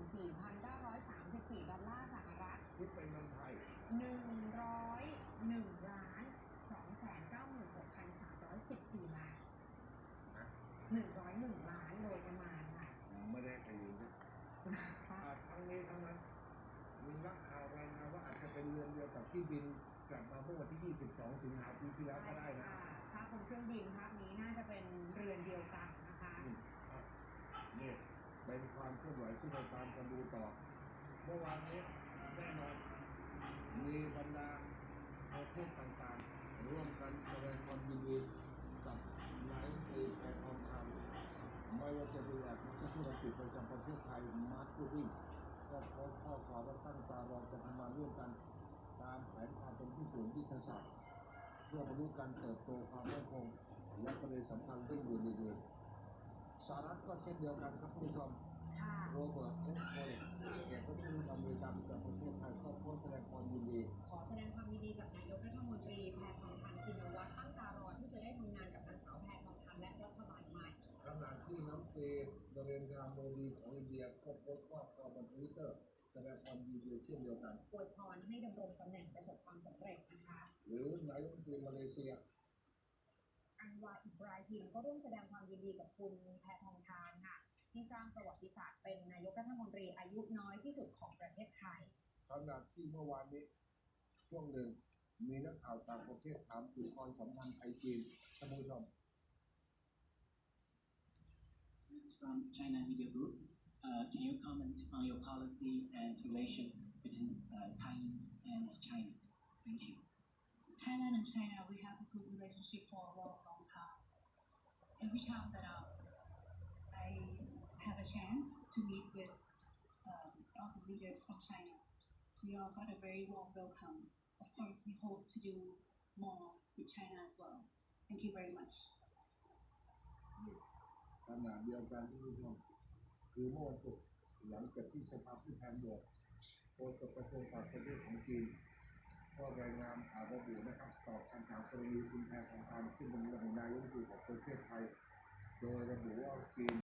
14,934 ดอลลาร์สหรัฐ คิดเป็นเงินไทย 101ล้าน296,314 บาท นะ101 ล้านโดยประมาณค่ะ ไม่ได้ไปยืนนะอ่าทั้งนี้ทั้งนั้น มีนักข่าวรายงานว่าอาจจะเป็นเรือนเดียวกับที่บินกลับมาเมื่อวันที่ 22 สิงหาคมปีที่แล้วก็ได้นะ ค่ะภาพบนเครื่องบินภาพนี้น่าจะเป็นเรือนเดียวกันนะคะ นี่อะนี่เป็นความเค ลื่อนไหวที่เราตามกันดูต่อ เมื่อวานนี้แน่นอน มีบรรดาประเทศต่างๆ ร่วมกันแสดงความยินดีกับนายกรัฐมนตรีแพทองทานไม่ว่าจะเป็นแหล่งนักธุรกิจประจำประเทศไทยมาร์คกูดิ้งก็โพสข้อความว่าตั้งตารอจะทำงานร่วมกัน ตามแผนความเป็นผู้สูงยุทธศาสตร์เพื่อบรรลุการเติบโตความมั่นคงและประเด็นสำคัญเรื่องอื่นๆสหรัฐก็เช่นเดียวกันครับผู้ชม โรเบิร์ตเอสโคเลตเอกอัครราชทูตอเมริกันจากประเทศไทยก็โพสต์แสดงความยินดี ขอแสดงความยินดีกับนายกรัฐมนตรีแพทองทานชินวัตรตั้งตารอที่จะได้ทำงานกับนางสาวแพทองทานและรัฐบาลใหม่ขณะที่น้ำเตดเรนทราโมดีของอินเดียก็โพสต์ข้อความบนทวิตเตอร์แสดงความยินดีเช่นเดียวกันอวยพรให้ดำรงตำแหน่งประสบความสำเร็จนะคะ หรือนายกรัฐมนตรีมาเลเซียอันวาอิบราฮิมก็ร่วมแสดงความยินดีกับคุณแพทองทานค่ะ ที่สร้างประวัติศาสตร์เป็นนายกรัฐมนตรีอายุน้อยที่สุดของประเทศไทยขณะที่เมื่อวานนี้ช่วงหนึ่งมีนักข่าวต่างประเทศถามถึงความสัมพันธ์ไทยจีนท่านผู้ชม from China Media Group. Uh, can you comment on your policy and relation between uh, Thailand and China? Thank you. Thailand and China, we have a good relationship for a long, long time. Every time that um, I have a chance to meet with um, all the leaders from China, we all got a very warm welcome. Of course, we hope to do more with China as well. Thank you very much. ขณะเดียวกันท่านผู้ชมคือเมื่อวันศุกร์หลังจากที่สภาผู้แทนโหวตโฆษกกระทรวงต่างประเทศของจีนก็รายงานอาระบุนะครับตอบคำถามกรณีคุณแพรทองทานขึ้นเป็นนายกรัฐมนตรีของประเทศไทย โดยระบุว่าจีน